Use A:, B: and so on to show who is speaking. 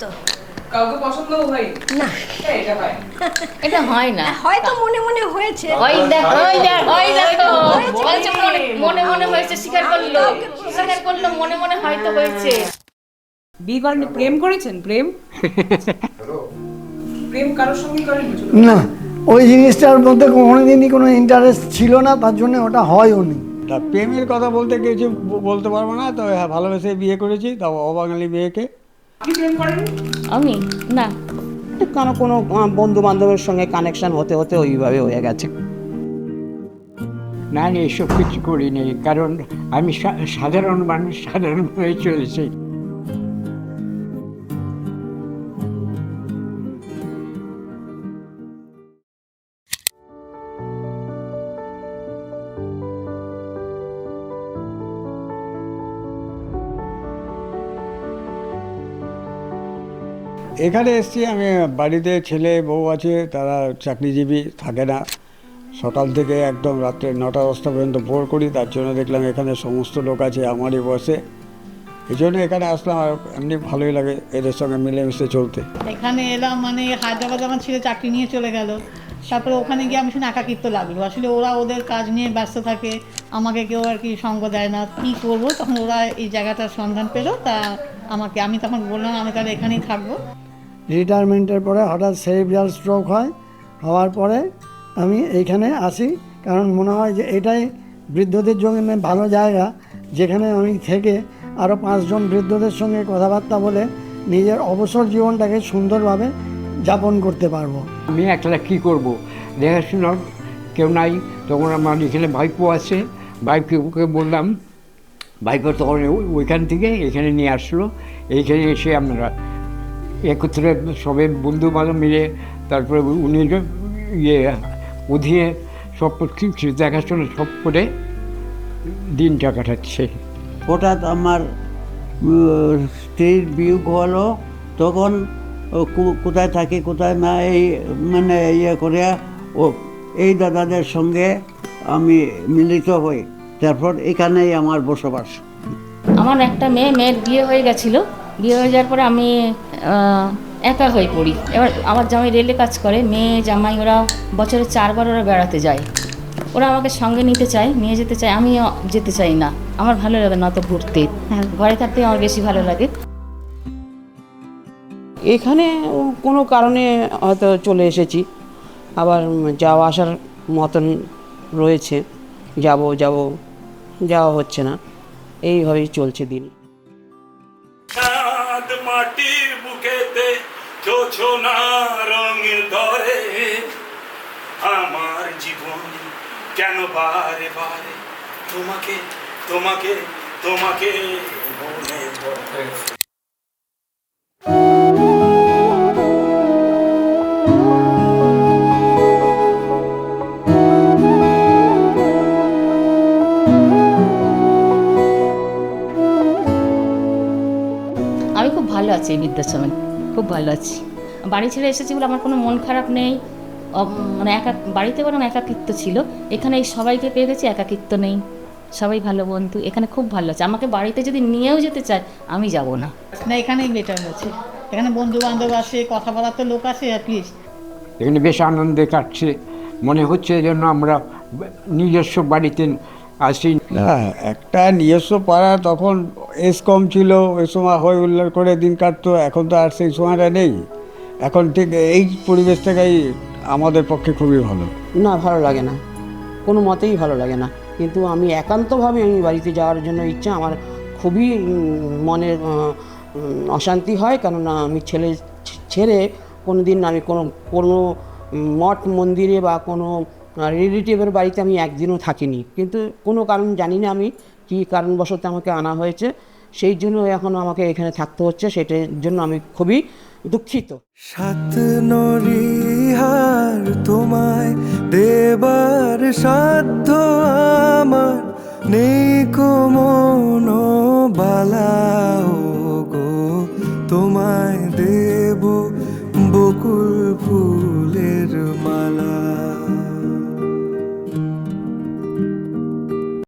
A: তো
B: কাউকে পছন্দ হয়
A: না।
B: হ্যাঁ, এটা হয়।
C: এটা হয় না।
A: হয়তো মনে মনে হয়েছে।
C: ওই দেখো ওই দেখো ওই দেখো। বলছে মনে মনে মনে হয়েছে স্বীকার করল। স্বীকার করল মনে মনে হয়তো হয়েছে।
B: বিয়ে করেন প্রেম করেছেন? প্রেম? প্রেম কারোর সঙ্গে করেন
D: না ওই জিনিসটার মধ্যে কোনোদিনই কোনো ইন্টারেস্ট ছিল না তার জন্য ওটা হয়ও নি।
E: তা প্রেমের কথা বলতে কিছু বলতে পারব না তো হ্যাঁ ভালোবেসে বিয়ে করেছি তাও অবাঙালি মেয়েকে।
C: আমি? না।
F: কোনো কোনো বন্ধু বান্ধবের সঙ্গে কানেকশন হতে হতে ওইভাবে হয়ে গেছে।
G: না আমি এসব কিছু করিনি কারণ আমি সা- সাধারণ মানুষ সাধারণভাবে চলেছি।
E: এখানে এসেছি, আমি বাড়িতে ছেলে, বউ আছে, তারা চাকরিজীবী, থাকে না। সকাল থেকে একদম রাত্রে নটা দশটা পর্যন্ত ভোর করি, তার জন্য দেখলাম এখানে সমস্ত লোক আছে, আমারই বসে। এই জন্য এখানে আসলাম, আর এমনি ভালোই লাগে এদের সঙ্গে মিলেমিশে চলতে।
H: এখানে এলাম মানে হায়দ্রাবাদ আমার ছেলে চাকরি নিয়ে চলে গেল। তারপরে ওখানে গিয়ে আমি শুনে একাকিত্ব লাগল। আসলে ওরা ওদের কাজ নিয়ে ব্যস্ত থাকে, আমাকে কেউ আর কি সঙ্গ দেয় না। কী করব? তখন ওরা এই জায়গাটার সন্ধান পেল, তা আমাকে, আমি তখন বললাম, আমি তাহলে এখানেই থাকব।
D: রিটায়ারমেন্টের পরে হঠাৎ সেরিব্রাল স্ট্রোক হয়, হওয়ার পরে আমি এইখানে আসি। কারণ মনে হয় যে এটাই বৃদ্ধদের জন্য ভালো জায়গা, যেখানে আমি থেকে আরও পাঁচজন বৃদ্ধদের সঙ্গে কথাবার্তা বলে নিজের অবসর জীবনটাকে সুন্দরভাবে যাপন করতে পারব।
G: আমি একলা কী করব? দেখাশোনার কেউ নাই, তখন আমার এখানে ভাইপো আছে। ভাইপোকে বললাম, ভাইপো তখন ওই- ওইখান থেকে এখানে নিয়ে আসলো। এইখানে এসে আমরা একত্রে সবে বন্ধু বান্ধব মিলে তারপরে উনি ইয়ে অধীনে সব কিছু দেখাশোনা সব করে দিনটা কাটাচ্ছে।
I: হঠাৎ আমার স্ত্রীর বিয়োগ হলো তখন ও কোথায় থাকি কোথায় না এই মানে ইয়ে করে ও এই দাদাদের সঙ্গে আমি মিলিত হই। তারপর এখানেই আমার বসবাস।
C: আমার একটা মেয়ে মেয়ের বিয়ে হয়ে গেছিল। বিয়ে হয়ে যাওয়ার পরে আমি একা হয়ে পড়ি। এবার আমার জামাই রেলে কাজ করে মেয়ে জামাই ওরা বছরে চারবার ওরা বেড়াতে যায়। ওরা আমাকে সঙ্গে নিতে চায় নিয়ে যেতে চায় আমি যেতে চাই না। আমার ভালো লাগে না অত ঘুরতে। ঘরে থাকতে আমার বেশি ভালো লাগে।
F: এখানে কোনো কারণে হয়তো চলে এসেছি। আবার যাওয়া আসার মতন রয়েছে। যাব যাব যাওয়া হচ্ছে না। এইভাবেই চলছে দিন।
J: মাটির বুকেতে জোছনা রঙ ধরে। আমার জীবন কেন বারে বারে? তোমাকে তোমাকে তোমাকে মনে
C: ভালো আছি এই বৃদ্ধাশ্রমে। খুব ভালো আছি। বাড়ি ছেড়ে এসেছি বলে আমার কোনো মন খারাপ নেই। মানে একা বাড়িতে বরং একাকিত্ব ছিল। এখানে এই সবাইকে পেয়ে গেছি একাকিত্ব নেই। সবাই ভালো বন্ধু এখানে খুব ভালো আছে। আমাকে বাড়িতে যদি নিয়েও যেতে চায় আমি যাব না।
H: না এখানেই বেটার হচ্ছে এখানে বন্ধু বান্ধব আসে কথা বলার তো লোক আসে অ্যাটলিস্ট
G: এখানে বেশ আনন্দে কাটছে। মনে হচ্ছে যেন আমরা নিজস্ব বাড়িতে আসি।
E: না একটা নিজস্ব পাড়া তখন এস কম ছিল ওই সময় হই উল্লাস করে দিন কাটতো এখন তো আর সেই সময়টা নেই। এখন ঠিক এই পরিবেশটাকেই আমাদের পক্ষে খুবই ভালো।
F: না ভালো লাগে না। কোনো মতেই ভালো লাগে না। কিন্তু আমি একান্তভাবে আমি বাড়িতে যাওয়ার জন্য ইচ্ছা আমার খুবই মনের অশান্তি হয়। কেননা আমি ছেলে ছেড়ে কোনো দিন আমি কোনো কোনো মঠ মন্দিরে বা কোনো রিলেটিভের বাড়িতে আমি একদিনও থাকিনি। কিন্তু কোনো কারণ জানি না আমি কী কারণবশত আমাকে আনা হয়েছে। সেই জন্য এখন আমাকে এখানে থাকতে হচ্ছে। সেটার জন্য আমি খুবই দুঃখিত।
J: সাত নরিহার তোমায় দেবার সাধ্য আমার। নেই কোমন বালাও গো, তোমায় দেব বকুল ফুলের মালা।